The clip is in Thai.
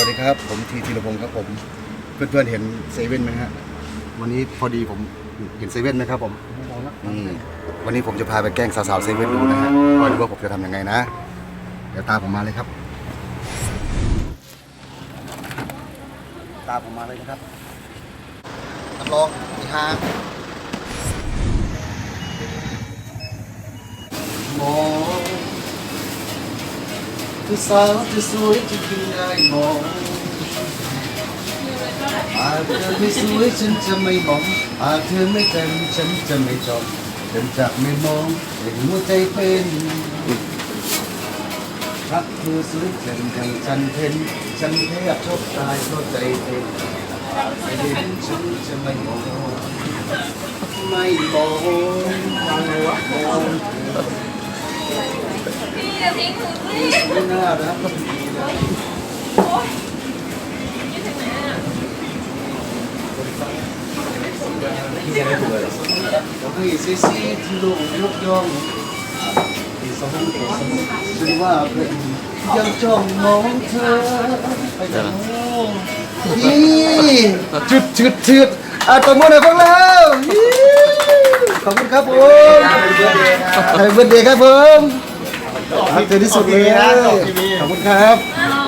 วัสดีครับ ผมทีธีรพงศ์ครับผมเพื่อนๆเห็นเซเว่นไหมฮะวันนี้พอดีผมเห็นเซเว่นไหมครับผมนี่วันนี้ผมจะพาไปแกล้งสาวๆเซเว่นดูนะฮะคอยดูว่าผมจะทำยังไงนะ เดี๋ยวตามผมมาเลยครับ ตามผมมาเลยนะครับรับรองมีฮามอง คือสาวที่สวยที่กินได้มองหากเธอไม่สวยฉันจะไม่มองหากเธอไม่เต็มฉันจะไม่จองฉันจะไม่มองเห็นหัวใจเป็นรักเธอสวยเต็มอย่างฉันเห็นฉันแทบชอบตายเพราะใจเต้นไม่เห็นฉันจะไม่มองไม่มองมอง พี่อย่าทิ้งหนูสิไม่น่ารักก็ดีนะโอ๊ยนี่ถึงไหนอะผมให้ซีซีที่โลกยกย่องที่สองที่สองฉันว่าเป็นยังจ้องมองเธอไปแต่โอ้นี่จุดจุดจุดอะตบมือหน่อยพวกเรายี่ขอบคุณครับผมให้เบิร์ดเดย์ครับผม รักเธอที่สุดเลยขอบคุณครับน่า